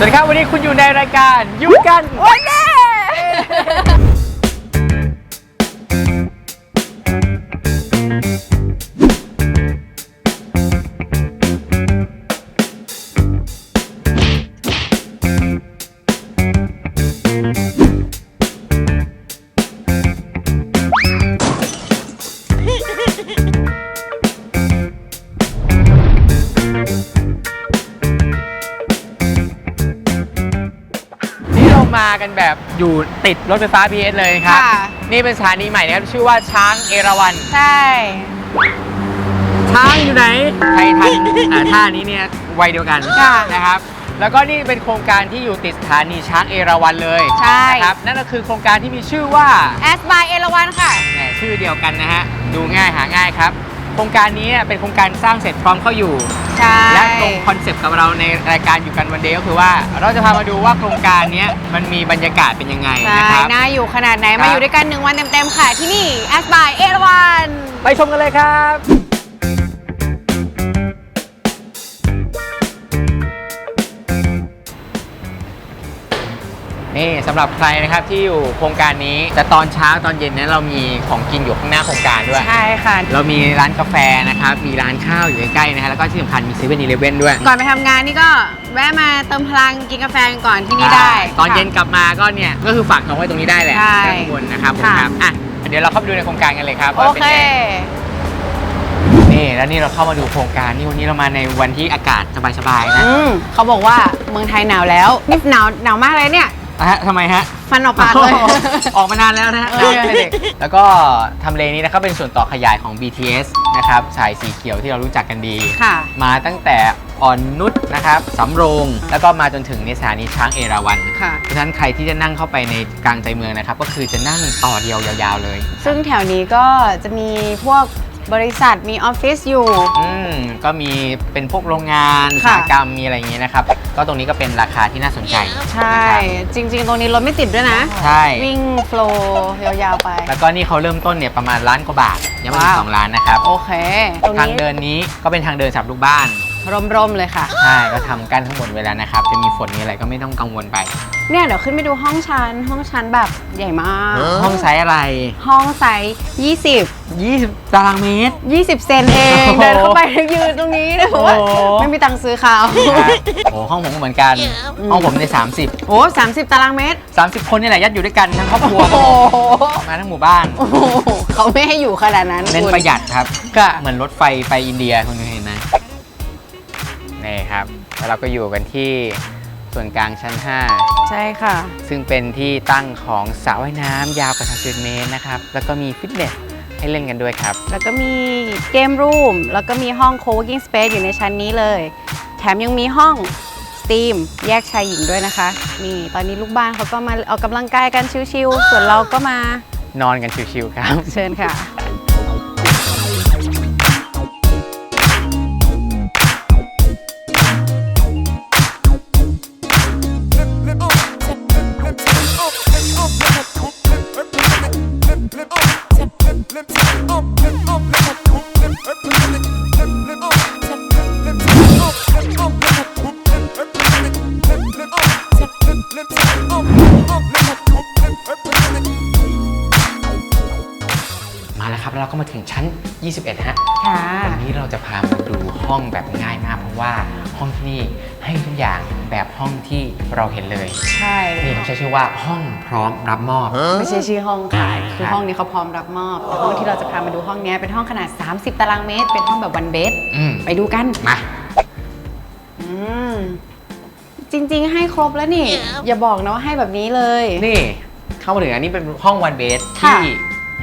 สวัสดีครับ วันนี้คุณอยู่ในรายการอยู่กันวันนี้นี่เร มากันแบบอยู่ติดรถไฟฟ้า BTS เลยนะครับ ค่ะ นี่เป็นสถานีใหม่นะครับ ชื่อว่าช้างเอราวัณใช่ ช้างอยู่ไหนใครทันอ่าท่านี้เนี่ยวัยเดียวกันค่ะ นะครับ แล้วก็นี่เป็นโครงการที่อยู่ติดสถานีช้างเอราวัณเลยใช่นะครับนั่นก็คือโครงการที่มีชื่อว่าแอสบายเอราวันค่ะ แหมชื่อเดียวกันนะฮะดูง่ายหาง่ายครับโครงการนี้เนี่ยเป็นโครงการสร้างเสร็จพร้อมเข้าอยู่ ใช่ และตรงคอนเซปต์กับเราในรายการอยู่กันวันเดย์ก็คือว่า เราจะพามาดูว่าโครงการเนี้ยมันมีบรรยากาศเป็นยังไงใช่นะครับ น่าอยู่ขนาดไหน ครับมาอยู่ด้วยกันหนึ่งวันเต็มๆค่ะ ที่นี่แอสบายเอราวัน ไปชมกันเลยครับ นี่สำหรับใครนะครับที่อยู่โครงการนี้ แต่ตอนเช้าตอนเย็นเนี่ยเรามีของกินอยู่ข้างหน้าโครงการด้วย ใช่ค่ะ เรามีร้านกาแฟนะครับ มีร้านข้าวอยู่ใกล้ๆนะฮะแล้วก็ที่สำคัญมีเซเว่นอีเลฟเว่นด้วย ก่อนไปทำงานนี่ก็แวะมาเติมพลังกินกาแฟกันก่อนที่นี่ได้ ตอนเย็นค่ะกลับมาก็เนี่ยก็คือฝากน้องไว้ตรงนี้ได้แหละใช่ด้านบนนะครับผมค่ะ ครับอะเดี๋ยวเราเข้าไปดูในโครงการกันเลยครับโอว่าป็นเคไงนี่แล้วนี่เราเข้ามาดูโครงการนี่วันนี้เรามาในวันที่อากาศสบายๆนะ อืมเขาบอกว่าเมืองไทยหนาวแล้ว นี่หนาวหนาวมากเลยเนี่ยอะ ฮะทำไมฮะ ฟันออกปากเลย ออกมานานแล้วนะฮะเออ เด็กแล้วก็ทำเลนี้นะครับเป็นส่วนต่อขยายของ BTS นะครับสายสีเขียวที่เรารู้จักกันดี ค่ะ มาตั้งแต่อ่อนนุชนะครับสำโรง แล้วก็มาจนถึงในสถานีช้างเอราวัณค่ะ เพราะฉะนั้นใครที่จะนั่งเข้าไปในกลางใจเมืองนะครับ ก็คือจะนั่งต่อเดียวยาวๆเลย ซึ่งแถวนี้ก็จะมีพวก บริษัทมีออฟฟิศอยู่ อืมก็มีเป็นพวกโรงงานอุตค่ะ สาหกรรมมีอะไรอย่างเงี้ยนะครับ ก็ตรงนี้ก็เป็นราคาที่น่าสนใจใช่ นะครับจริง ๆ ตรงนี้รถไม่ติดด้วยนะ ใช่ วิ่งโฟลว์ยาวๆไป แล้วก็นี่เขาเริ่มต้นเนี่ยประมาณล้านกว่าบาทยังไม่ถึว้างว สองล้านนะครับโอเค ตรงทางนี้เดินนี้ก็เป็นทางเดินสำหรับลูกบ้านร่มๆเลยค่ะ ใช่ก็ทำกั้นข้างบนไว้แล้วนะครับ จะมีฝนมีอะไรก็ไม่ต้องกังวลไป เนี่ยเดี๋ยวขึ้นไปดูห้องชั้นห้องชั้นแบบใหญ่มาก ห้องไซส์อะไรห้องไซส์20 20 ตารางเมตร 20 เซนเอง โอ้โหเดินเข้าไปแล้วยืนตรงนี้นะว่าโอ้โห ไม่มีตังค์ซื้อข้าวนะครับโอ้ห้องผมก็เหมือนกัน ห้องผมใน 30 โอ้30ตารางเมตร 30 คนนี่แหละยัดอยู่ด้วยกันทั้งครอบครัวโอ้โหมาทั้งหมู่บ้าน โอ้โหเขาไม่ให้อยู่ขนาดนั้นเน้นคุณประหยัดครับ ค่ะเหมือนรถไฟไปอินเดียคุณเคยเห็นไหมนี่ครับ แล้วเราก็อยู่กันที่ส่วนกลางชั้น ใช่ค่ะ 5 ซึ่งเป็นที่ตั้งของสระว่ายน้ำยาวกว่า30เมตรนะครับ แล้วก็มีฟิตเนส ให้เล่นกันด้วยครับ แล้วก็มีเกมรูม แล้วก็มีห้อง co-working space อยู่ในชั้นนี้เลย แถมยังมีห้องสตรีมแยกชายหญิงด้วยนะคะ นี่ตอนนี้ลูกบ้านเขาก็มาออกกำลังกายกันชิวๆ ส่วนเราก็มานอนกันชิวๆครับ เชิญค่ะ ชั้น 21 ฮะ ค่ะวันนี้เราจะพามาดูห้องแบบง่ายมากเพราะว่าห้องที่นี่ให้ทุกอย่างแบบห้องที่เราเห็นเลย ใช่นี่เขาใช้ชื่อว่าห้องพร้อมรับมอบ ไม่ใช่ชื่อห้องค่ะ คือครับห้องนี้เขาพร้อมรับมอบแต่ห้องที่เราจะพามาดูห้องเนี้ยเป็นห้องขนาด 30 ตารางเมตร เป็นห้องแบบวันเบดอืม ไปดูกันมา อืมจริง ๆ ให้ครบแล้วนี่ อย่าบอกนะว่าให้แบบนี้เลย นี่เข้ามาถึงอันนี้เป็นห้องวันเบสค่ะ ที่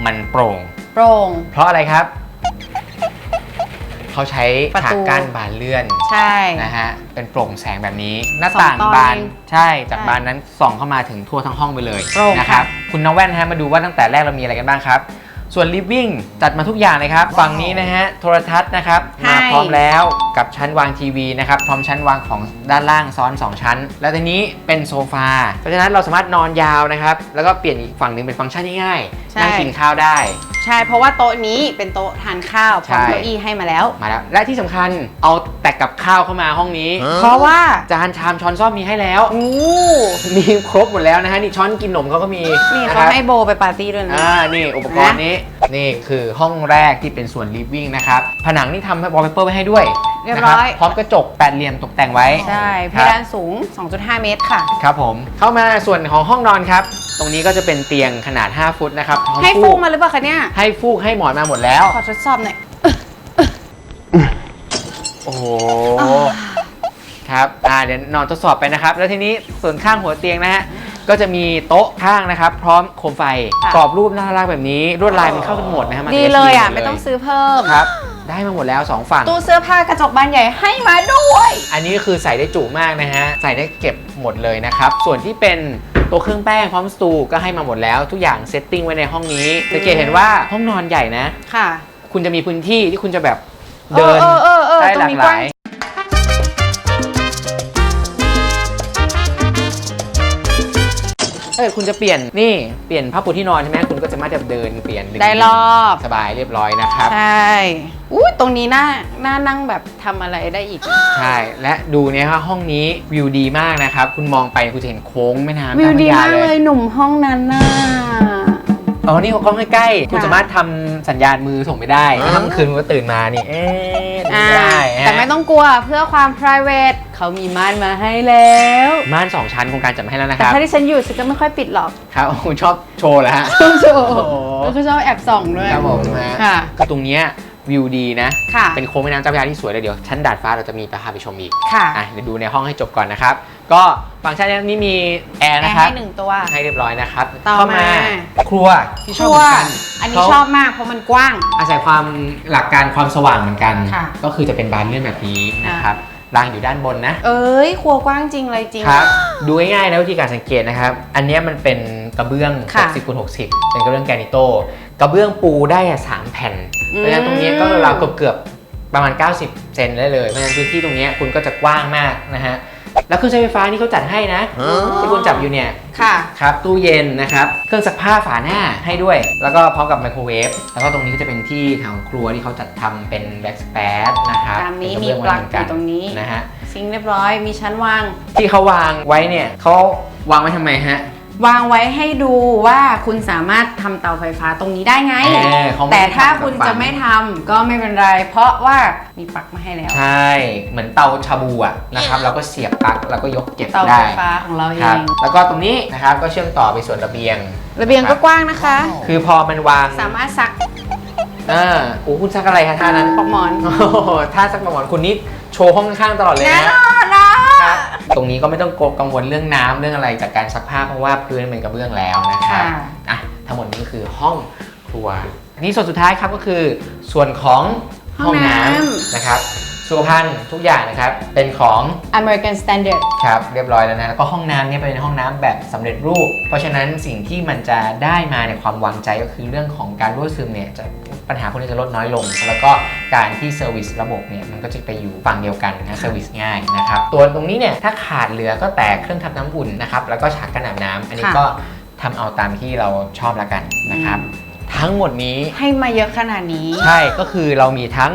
มันโปร่ง โปร่ง เพราะอะไรครับ เขาใช้ประฉากตู กั้นบานเลื่อน ใช่ นะฮะ เป็นโปร่งแสงแบบนี้ หน้าสองต่างตอนบานเองใช่ จากใช่บานนั้นส่องเข้ามาถึงทั่วทั้งห้องไปเลยโปร่งนะครับค่ะคุณน้องแว่นนะฮะ มาดูว่าตั้งแต่แรกเรามีอะไรกันบ้างครับ ส่วนลิฟวิ่งจัดมาทุกอย่างเลยครับ ฝั่งนี้นะฮะ โทรทัศน์นะครับ มาพร้อมแล้ว กับชั้นวางทีวีนะครับพร้อมชั้นวางของด้านล่างซ้อน 2 ชั้น แล้วทีนี้เป็นโซฟา เพราะฉะนั้นเราสามารถนอนยาวนะครับ แล้วก็เปลี่ยนอีกฝั่งหนึ่งเป็นฟังก์ชันง่ายใช่ๆนั่งกินข้าวได้ ใช่ เพราะว่าโต๊ะนี้เป็นโต๊ะทานข้าวพร้อมใช่เก้าอี้ให้มาแล้ว มาแล้ว และที่สำคัญเอาแต่กับข้าวเข้ามาห้องนี้ เพราะว่าจานชามช้อนซ่อมมีให้แล้วอู้มีครบหมดแล้วนะฮะนี่ช้อนกินนมเขาก็มีนี่ะเขาครับให้โบไปปาร์ตี้ด้วยนะอ่านี่อุปกรณ์นี้นี่คือห้องแรกที่เป็นส่วน living นะครับผนังนี่ทำให้วอลเปเปอร์ไว้ให้ด้วยเรียบร้อย นะคพร้อมกระจกแปดเหลี่ยมตกแต่งไว้ใช่เพครับดานสูง 2.5 เมตรค่ะ ครับผม เข้ามาส่วนของห้องนอนครับ ตรงนี้ก็จะเป็นเตียงขนาด 5 ฟุตนะครับพร้อมให้ฟูกมาหรือเปล่าคะเนี่ย ให้ฟูกให้หมอนมาหมดแล้ว ขอทดสอบหน่อย โอ้โห ครับ อ่า เดี๋ยวนอนทดสอบไปนะครับ แล้วทีนี้ส่วนข้างหัวเตียงนะฮะ ก็จะมีโต๊ะข้างนะครับ พร้อมโคมไฟ ค่ะ กรอบรูปน่ารักแบบนี้ ลวดลายมันเข้ากันหมดนะฮะมาดีจากเลยอะหดไม่ต้องซื้อเพิ่ม ครับ ได้มาหมดแล้วสองฝั่ง ตู้เสื้อผ้ากระจกบานใหญ่ให้มาด้วย อันนี้ก็คือใส่ได้จุมากนะฮะ ใส่ได้เก็บหมดเลยนะครับ ส่วนที่เป็นตัวเครื่องแป้งพร้อมสตูก็ให้มาหมดแล้ว ทุกอย่างเซตติ้งไว้ในห้องนี้สังเกตเห็นว่าห้องนอนใหญ่นะ ค่ะ คุณจะมีพื้นที่ที่คุณจะแบบเดินเออเออเออได้ตรหลางกนี้หกลาว้างย เออคุณจะเปลี่ยนนี่เปลี่ยนผ้าปูที่นอนใช่ไหมคุณก็จะมาจะเดินเปลี่ยนได้รอบ สบายเรียบร้อยนะครับ ใช่อุ้ยตรงนี้น่าน่านั่งแบบทำอะไรได้อีก ใช่และดูเนี่ยครับห้องนี้วิวดีมากนะครับ คุณมองไปคุณจะเห็นโค้งแม่น้ำวิวเจ้าพดีระยมากเลยหนุ่มห้องนั้นน่ะ อ๋อนี่เขากล้องใกล้ๆคุณค่ะสามารถทำสัญญาณมือส่งไปได้ถ้าเมื่อคืนคุณก็ตื่นมานี่ เอ๊ะดูอ่าไม่ได้ฮะแต่ไม่ต้องกลัวเพื่อความ private เขามีม่านมาให้แล้ว ม่านสองชั้นโครงการจัดมาให้แล้วนะคแต่รับ ถ้าที่ฉันอยู่ฉันก็ไม่ค่อยปิดหรอกครับคุณชอบโชว์เหรอฮะชอบโชว์โอ้โหแล้วก็ชอบแอบส่องด้วย ครับผมนะฮะค่ะก็ตรงเนี้ยวิวดีนะ ค่ะ เป็นโค้งแม่น้ำเจ้าพระยาที่สวยเลยเดี๋ยวชั้นดาดฟ้าเราจะมีพาไปชมอีกค่ะ อะเดี๋ยวดูในห้องให้จบก่อนนะครับ ก็ฟังก์ชันนี้มีแอร์แอนะร์ครับให้หนึ่งตัว ให้เรียบร้อยนะครับต่อเข้ามา ครัวที่ชคอบรัเหวมือนกันอันนี้เขาชอบมากเพราะมันกว้าง อาศัยความหลักการความสว่างเหมือนกัน ค่ะ ก็คือจะเป็นบานเลื่อนแบบนี้นะครับรางอยู่ด้านบนนะ เอ้ยครัวกว้างจริงเลยจริง ครับดูง่ายๆนะวิธีการสังเกตนะครับ อันเนี้ยมันเป็นกระเบื้อง ค่ะ60คูณ60 เป็นกระเบื้องแกรนิโต กระเบื้องปูได้อะ3แผ่นอืมเพราะฉะนั้นตรงเนี้ยก็เราวๆเกือบๆประมาณ 90 เซนได้เลย เพราะฉะนั้นพื้นที่ตรงเนี้ยคุณก็จะกว้างมากนะฮะ แล้วเครื่องใช้ไฟฟ้านี่เขาจัดให้นะ ที่คุณจับอยู่เนี่ยค่ะ ครับตู้เย็นนะครับเครื่องซักผ้าฝาหน้าให้ด้วย แล้วก็พร้อมกับไมโครเวฟแล้วก็ตรงนี้ก็จะเป็นที่ของครัวที่เขาจัดทำเป็นแบ็กสเปซนะครับตามนี้เป็มีกระปเบื้ลัองกไว้เหมือนอยู่ตรงนี้ นะฮะ ซิงค์เรียบร้อยมีชั้นวาง ที่เขาวางไว้เนี่ยเขาวางไว้ทำไมฮะ วางไว้ให้ดูว่าคุณสามารถทำเตาไฟฟ้าตรงนี้ได้ไง เออเขาไม่แต่ถ้าทำแบบคุณฝัจะนไม่ทำก็ไม่เป็นไร เพราะว่ามีปลั๊กมาให้แล้ว ใช่ เหมือนเตาชาบูอะนะครับเราก็เสียบปลั๊กแล้วก็ยกเก็บเตาได้ไฟฟ้าของเราเอครับงแล้วก็ตรงนี้นะครับก็เชื่อมต่อไปส่วนระเบียง ระเบียงก็กว้างนะคะ คือพอมันวางสามารถซักอ่าโอ้คุณซักอะไรคะท่านั้น ปลอกหมอนโอ้โหท่าซักปลอกหมอนคุณนี่โชว์ห้องข้างๆตลอดเลยแน่นะนอนนะครับ ตรงนี้ก็ไม่ต้องกังวลเรื่องน้ำเรื่องอะไรจากการซักผ้าเพราะว่าพื้นเป็นกระเบื้องแล้วนะครับค่ะอะทั้งหมดนี้ก็คือห้องครัวอันนี้ส่วนสุดท้ายครับก็คือส่วนของห้องน้ำนะครับ สุขภัณฑ์ทุกอย่างนะครับ เป็นของ American Standard ครับ เรียบร้อยแล้วนะ แล้วก็ห้องน้ำเนี่ยเป็นห้องน้ำแบบสำเร็จรูป เพราะฉะนั้นสิ่งที่มันจะได้มาในความวางใจก็คือเรื่องของการรั่วซึมเนี่ยจะปัญหาพวกนี้จะลดน้อยลง แล้วก็การที่เซอร์วิสระบบเนี่ยมันก็จะไปอยู่ฝั่งเดียวกันนะเซอร์วิสง่ายนะครับ ตัวตรงนี้เนี่ยถ้าขาดเหลือก็แต่เครื่องทำน้ำอุ่นนะครับ แล้วก็ฉากกันอาบน้ำอันนี้ค่ะก็ทำเอาตามที่เราชอบแล้วกันนะครับ ทั้งหมดนี้ให้มาเยอะขนาดนี้ ใช่ก็คือเรามีทั้ง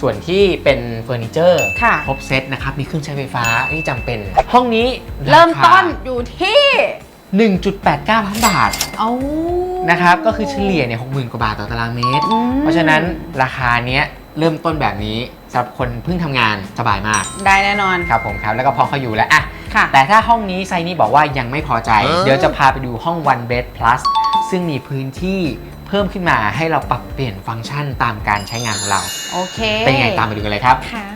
ส่วนที่เป็นเฟอร์นิเจอร์ค่ะ ครบเซตนะครับ มีเครื่องใช้ไฟฟ้าที่จำเป็น ห้องนี้เริ่มต้นราอยู่ที่คา1.89 ล้านบาทเอานะครับ ก็คือเฉลี่ยเนี่ย60,000 กว่าบาทต่อตารางเมตร อืมเพราะฉะนั้นราคาเนี้ยเริ่มต้นแบบนี้สำหรับคนเพิ่งทำงานสบายมากได้แน่นอนครับผมครับ แล้วก็พร้อมเขาอยู่แล้วอะ ค่ะ แต่ถ้าห้องนี้ไซนี่บอกว่ายังไม่พอใจ เดี๋ยวจะพาไปดูห้อง one bed plus ซึ่งมีพื้นที่เพิ่มขึ้นมาให้เราปรับเปลี่ยนฟังก์ชันตามการใช้งานของเรา โอเคเป็นยังไงตามไปดูกันเลยครับ ค่ะ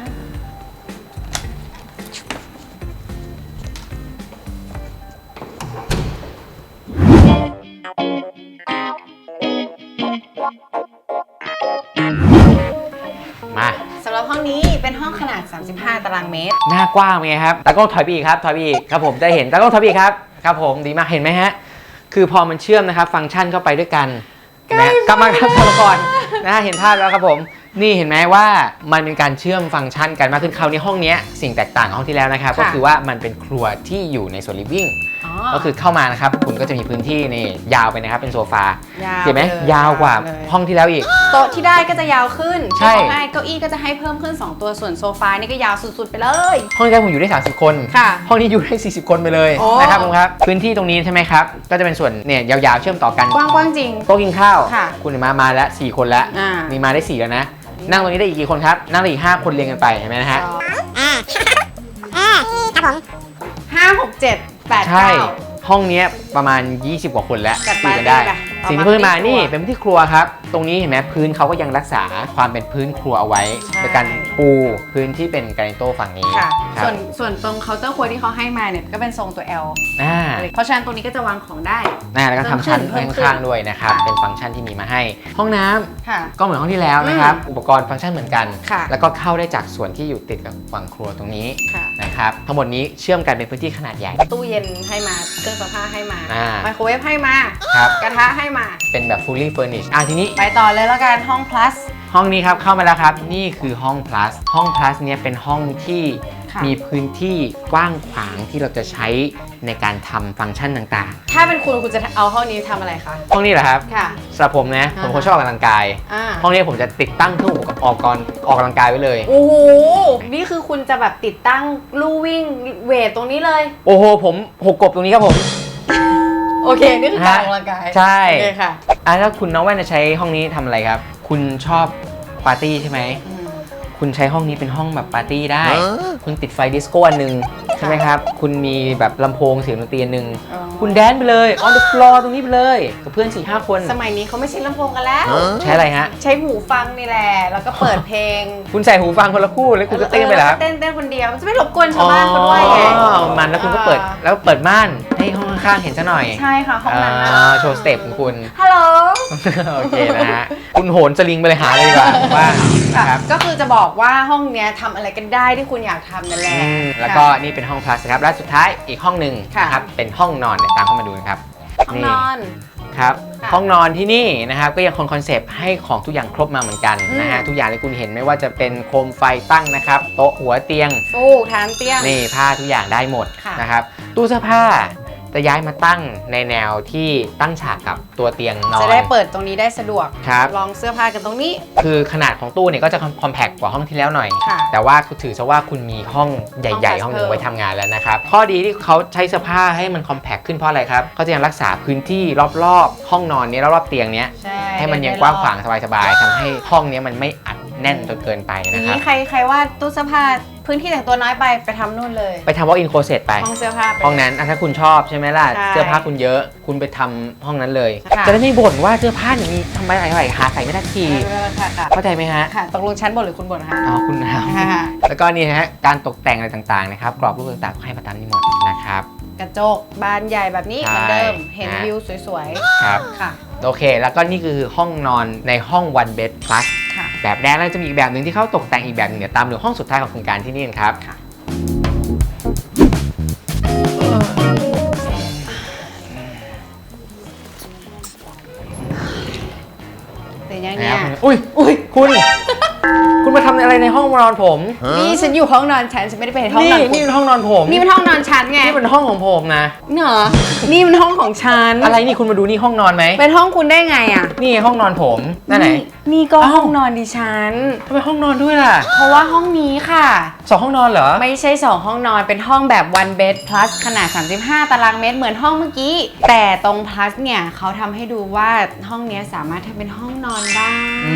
มาสำหรับห้องนี้เป็นห้องขนาด 35 ตารางเมตร หน้ากว้างเป็นไงครับตากล้องถอยไปอีกครับถอยไปอีกครับผมได้เห็นตากล้องถอยไปอีกครับครับผมดีมากเห็นไหมฮะคือพอมันเชื่อมนะครับฟังก์ชันเข้าไปด้วยกัน นะกลับมาครับกลับมาก่อนนะฮะเห็นภาพแล้วครับผม นี่เห็นไหมว่ามันเป็นการเชื่อมฟังก์ชันกันมากขึ้นคราวนี้ห้องเนี้ยสิ่งแตกต่างกับห้องที่แล้วนะครับค่ะก็คือว่ามันเป็นครัวที่อยู่ในส่วนลิฟวิ่ง ก็คือเข้ามานะครับคุณก็จะมีพื้นที่นี่ยาวไปนะครับเป็นโซฟายาวเห็นไหมเลยยาวกว่าเลยห้องที่แล้วอีก โต๊ะที่ได้ก็จะยาวขึ้นใช่ ที่เขาให้เก้าอี้ก็จะให้เพิ่มขึ้น 2 ตัวส่วนโซฟานี่ก็ยาวสุดๆไปเลย ห้องที่แล้วผมอยู่ได้ 30 คน ค่ะห้องนี้อยู่ได้ 40 คนไปเลยโอ้ นะครับผมครับพื้นที่ตรงนี้ใช่ไหมครับก็จะเป็นส่วนเนี่ยยาวๆเชื่อมต่อกันกว้างๆจริง โต๊ะกินข้าวค่ะคุณเห็นมามาแล้ว4คนแล้วอ่ามีมาได้4แล้วนะ นั่งตรงนี้ได้อีกกี่คนครับนั่งได้อีก5คนเรียงกันไปเห็นไหมนะฮะ อ่าอ่าครับผมห้าหกเจ็ด แปดใช่ เก้า ห้องเนี้ยประมาณ 20 กว่าคนแล้วจัดอยู่กันได้ปาร์ตี้ไปสิ่งที่เพิ่มมาเอามาที่นี่ครัว เป็นพื้นที่ครัวครับตรงนี้เห็นไหมพื้นเขาก็ยังรักษาความเป็นพื้นครัวเอาไว้ใช่ โดยการปูพื้นที่เป็นกรานิโต้ฝั่งนี้ค่ะ ครับส่วนส่วนตรงเคาน์เตอร์ครัวที่เขาให้มาเนี่ยก็เป็นทรงตัว L อ่าเพราะฉะนั้นตรงนี้ก็จะวางของได้อ่าแล้วก็ทำชั้นเพิ่มขึ้นข้างๆด้วยนะครับ ค่ะ เป็นฟังก์ชันที่มีมาให้ ห้องน้ำค่ะ ก็เหมือนห้องที่แล้วนะครับ อุปกรณ์ฟังก์ชันเหมือนกัน ค่ะ แล้วก็เข้าได้จากส่วนที่อยู่ติดกับฝั่งครัวตรงนี้ค่ะ นะครับ ทั้งหมดนี้เชื่อมกันเป็นพื้นที่ขนาดใหญ่ ตู้เย็นให้มา เครื่องซักผ้าให้มา อ่า ไมโครเวฟให้มา ครับ กระทะให้มา เป็นแบบ fully furnished อะทีนี้ไปต่อเลยแล้วกันห้อง plus ห้องนี้ครับเข้ามาแล้วครับ นี่คือห้อง plus ห้อง plus เนี่ยเป็นห้องที่ค่ะ มีพื้นที่กว้างขวางที่เราจะใช้ในการทำฟังก์ชันต่างถ้าเป็นคุณคุณจะเอาห้องนี้ทำอะไรคะ ๆ ห้องนี้เหรอครับค่ะ สำหรับผมนะผมอ่าฮะคนชอบออกกำลังกาย อ่า ห้องนี้ผมจะติดตั้งเครื่องอุปกรณ์ออกกรออกกำลังกายไว้เลย โอ้โห นี่คือคุณจะแบบติดตั้งลู่วิ่งเวทตรงนี้เลย โอ้โหผมหกกบตรงนี้ครับผม โอเค นี่คือการออกกำลังกายใช่ โอเคค่ะ อะถ้าคุณน้องแว่นจะใช้ห้องนี้ทำอะไรครับ คุณชอบปาร์ตี้ใช่ไหม อืม คุณใช้ห้องนี้เป็นห้องแบบปาร์ตี้ได้ คุณติดไฟดิสโก้อันหนึ่งใช่ไหมครับ คุณมีแบบลำโพงเสียงดนตรีอันหนึ่งอ๋อคุณแดนไปเลย on the floor ตรงนี้ไปเลย กับเพื่อน4ี่ห้าคน สมัยนี้เขาไม่ใช้ลำโพงกันแล้ว ใช้อะไรฮะ ใช้หูฟังนี่แหละ แล้วก็เปิดเพลง คุณใส่หูฟังคนละคู่แล้วคุณก็เต้นไปเหรอครับเต้นเต้นคนเดียวมันจะไม่รบกวนชาวบ้านเขาด้วยไงอ๋อมันแล้วคุณก็เปิดแล้วเปิดม่านให้ห้องข้างๆเห็นซะหน่อย ใช่ค่ะห้องนั้นนะอ่าโชว์สเต็ปของคุณ ฮัลโหล โอเคนะฮะ คุณโหนสลิงไปเลยหาเลยดีกว่าผมว่าค่ะนะครับก็คือจะบอกว่าห้องเนี้ยทำอะไรกันได้ที่คุณอยากทำนั่นแหละอืมแล้วก็นี่เป็นห้อง plus นะครับและสุดท้ายอีกห้องหนึ่งค่ะ นะครับเป็นห้องนอนเดี๋ยวตามเข้ามาดูนะครับ ห้องนอน ครับค่ะ ห้องนอนที่นี่นะครับก็ยังคงคอนเซปต์ให้ของทุกอย่างครบมาเหมือนกันนะฮะอืมทุกอย่างที่คุณเห็นไม่ว่าจะเป็นโคมไฟตั้งนะครับโต๊ะหัวเตียง ฟูกฐานเตี้ยง นี่ผ้าทุกอย่างได้หมดค่ะนะครับตู้เสื้อผ้า จะย้ายมาตั้งในแนวที่ตั้งฉากกับตัวเตียงนอน จะได้เปิดตรงนี้ได้สะดวกครับ ลองเสื้อผ้ากันตรงนี้ คือขนาดของตู้เนี่ยก็จะคอมแพคกว่าห้องที่แล้วหน่อย ค่ะแต่ว่าถือซะว่าคุณมีห้องใหญ่ ๆ ห้ห้อองง plus หนึงไว้ทำงานแล้วนะครับ ข้อดีที่เขาใช้เสื้อผ้าให้มันคอมแพคขึ้นเพราะอะไรครับเขาจะยังรักษาพื้นที่รอบๆ ห้องนอนเนี้รอบๆเตียงเนี้ย ใช่ให้มันยังกว้างขวางสบายๆทำให้ห้องเนี้ยมันไม่อัด แน่นจนเกินไปอย่านะงครับ นี้ใครใครว่าตู้เสื้อผ้าพื้นที่แต่งตัวน้อยไปไปทำนู่นเลย ไปทำ walk in closet ไป ห้องเสื้อผ้าไป ห้องนั้นอะถ้าคุณชอบใช่ไหมล่ะ ใช่เสื้อผ้าคุณเยอะ คุณไปทำห้องนั้นเลย ค่ะ จะได้ไม่บ่นว่าเสื้อผ้าเนี่ยมีทำไมอะไรหาใส่ไม่ได้ที เออค่ะค่ะเข้าใจไหมฮะ ค่ะตกลงชั้นบนหรือคุณบนคะ อ๋อคุณนะครับค่ะ แล้วก็นี่นะฮะ การตกแต่งอะไรต่างๆนะครับ กรอบรูปต่างๆก็ให้มาตามนี้หมดนะครับ กระจกบานใหญ่แบบนี้ใช่เหมือนเดิมเห็นฮะ วิวสวยครับ ๆ ค่ะ โอเค แล้วก็นี่คือห้องนอนในห้อง one bed plus ค่ะ แบบแรกแล้วจะมีอีกแบบหนึ่งที่เขาตกแต่งอีกแบบหนึงเดี๋ยวตามดูห้องสุดท้ายของโครงการที่นี่กันครับค่ะเป็นยังนะเนี่คยรับอุ้ยอุ้ยคุณ ในห้องนอนผมนี่ฉันอยู่ห้องนอนฉันฉันไม่ได้ไปห้องนี่นอนนี่คุณเป็นห้องนอนผมนี่เป็นห้องนอนฉันไงนี่เป็นห้องของผมนะเหรอนี่เป็นห้องของฉันอะไรนี่คุณมาดูนี่ห้องนอนไหมเป็นห้องคุณได้ไงอะนี่ห้องนอนผมนั่นไหนนี่ก็อ้าวห้องนอนดิฉันทำไมห้องนอนด้วยล่ะ เพราะว่าห้องนี้ค่ะสองห้องนอนเหรอ ไม่ใช่2ห้องนอนเป็นห้องแบบ one bed plus ขนาด 35 ตารางเมตรเหมือนห้องเมื่อกี้ แต่ตรง plus เนี่ยเขาทำให้ดูว่าห้องเนี้ยสามารถทำเป็นห้องนอนได้ อื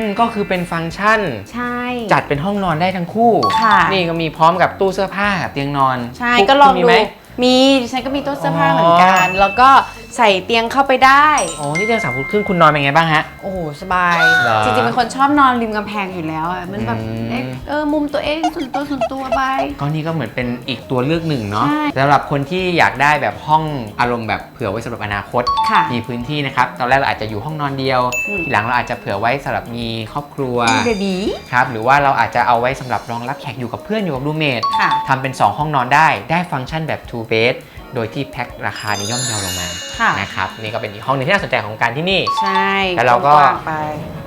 ม ก็คือเป็นฟังก์ชัน ใช่จัดเป็นห้องนอนได้ทั้งคู่ ค่ะ นี่ก็มีพร้อมกับตู้เสื้อผ้ากับเตียงนอนใช่คุณก็ลองคุณมีดูไหม มีดิฉันก็มีตู้เสื้อผ้าอ๋อเหมือนกัน แล้วก็ ใส่เตียงเข้าไปได้ โอ้นี่เตียงสามฟุตครึ่งคุณนอนเป็นไงบ้างฮะ โอ้โหสบาย เหรอจริงๆเป็นคนชอบนอนริมกำแพงอยู่แล้วอะมันแบบอืม เอ๊ะเออมุมตัวเองส่วนตัวส่วนตัวบายก็นี่ก็เหมือนเป็นอีกตัวเลือกหนึ่งเนาะใช่สำหรับคนที่อยากได้แบบห้องอารมณ์แบบเผื่อไว้สำหรับอนาคต ค่ะมีพื้นที่นะครับ ตอนแรกเราอาจจะอยู่ห้องนอนเดียว อืม ทีหลังเราอาจจะเผื่อไว้สำหรับมีครอบครัวเบบีครับ หรือว่าเราอาจจะเอาไว้สำหรับรองรับแขกอยู่กับเพื่อนอยู่กับรูเมทค่ะ ทำเป็น 2 ห้องนอนได้ ได้ฟังก์ชันแบบ two bed โดยที่แพ็คราคานี้ย่อมเยาลงมาค่ะนะครับนี่ก็เป็นอีกห้องหนึ่งที่น่าสนใจของการที่นี่ใช่แล้วเราก็ว้งไป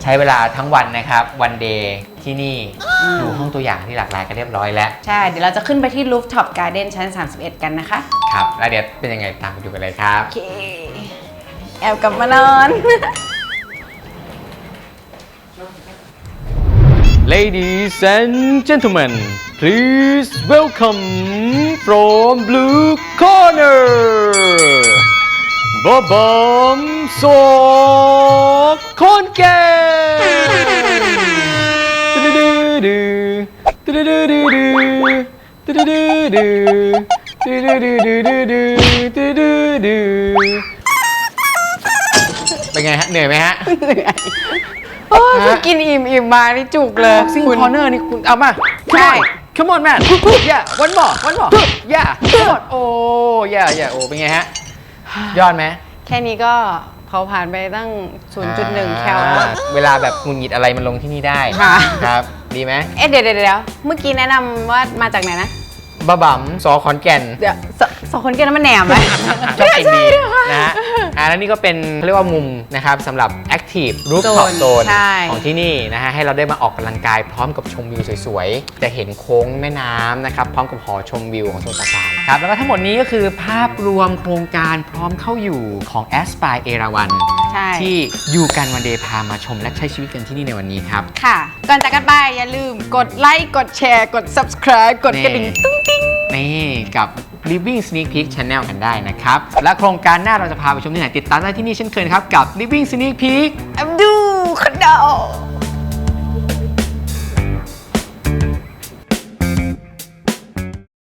ใช้เวลาทั้งวันนะครับวันเดย์ที่นี่ดูห้องตัวอย่างที่หลากหลายกันเรียบร้อยแล้วใช่ เดี๋ยวเราจะขึ้นไปที่ Rooftop Garden ชั้น 31 กันนะคะ ครับแล้วเดี๋ยวเป็นยังไงตามไปดูกันเลยครับ โอเค แอบกลับมานอน Ladies and gentlemen, please welcome from Blue Corner, Bobom So Concan! เป็นไงฮะ เหนื่อยไหมฮะ ฮะกินอิ่มอิ่มมานี่จุกเลยซิงคุณคอร์เนอร์นี่คุณเอามา ใช่ Come on man yeah one more one more yeah come on โอ้ yeah yeah โอ้เป็นไงฮะ ยอดไหมแค่นี้ก็เผาผ่านไปตั้ง 0.1 แคลแล้ว อ่าเวลาแบบหงุนหงิดอะไรมันลงที่นี่ได้ค่ะ ครับ ดีไหม เอ๊ะเดี๋ยวเดี๋ยวเดี๋ยวเมื่อกี้แนะนำว่ามาจากไหนนะ บะบัมซอขอนแก่นเดี๋ยวสสองคนแกนั้นมันแหนมไหม ชอบกินดีนะฮะอ่าแล้วนี่ก็เป็นเขาเรียกว่ามุมนะครับสำหร Active Rooftop Zone Zone ใช่ ของที่นี่นะฮะให้เราได้มาออกกำลังกายพร้อมกับชมวิวสวยๆ จะเห็นโค้งแม่น้ำนะครับ พร้อมกับหอชมวิวของสมุทรปราการครับ แล้วก็ทั้งหมดนี้ก็คือภาพรวมโครงการพร้อมเข้าอยู่ของ Aspire เอราวันใช่ ที่อยู่กันวันเดย์พามาชมและใช้ชีวิตกันที่นี่ในวันนี้ครับ ค่ะ ก่อนจากกันไปอย่าลืมกดไลค์ กดแชร์ กด subscribe กดกระดิ่งนี่ ตุ้งติ้ง นี่กับ Living Sneak Peek Channel กันได้นะครับ และโครงการหน้าเราจะพาไปชมที่ไหนติดตามได้ที่นี่เช่นเคยครับ กับ Living Sneak Peek อับดูคอนโด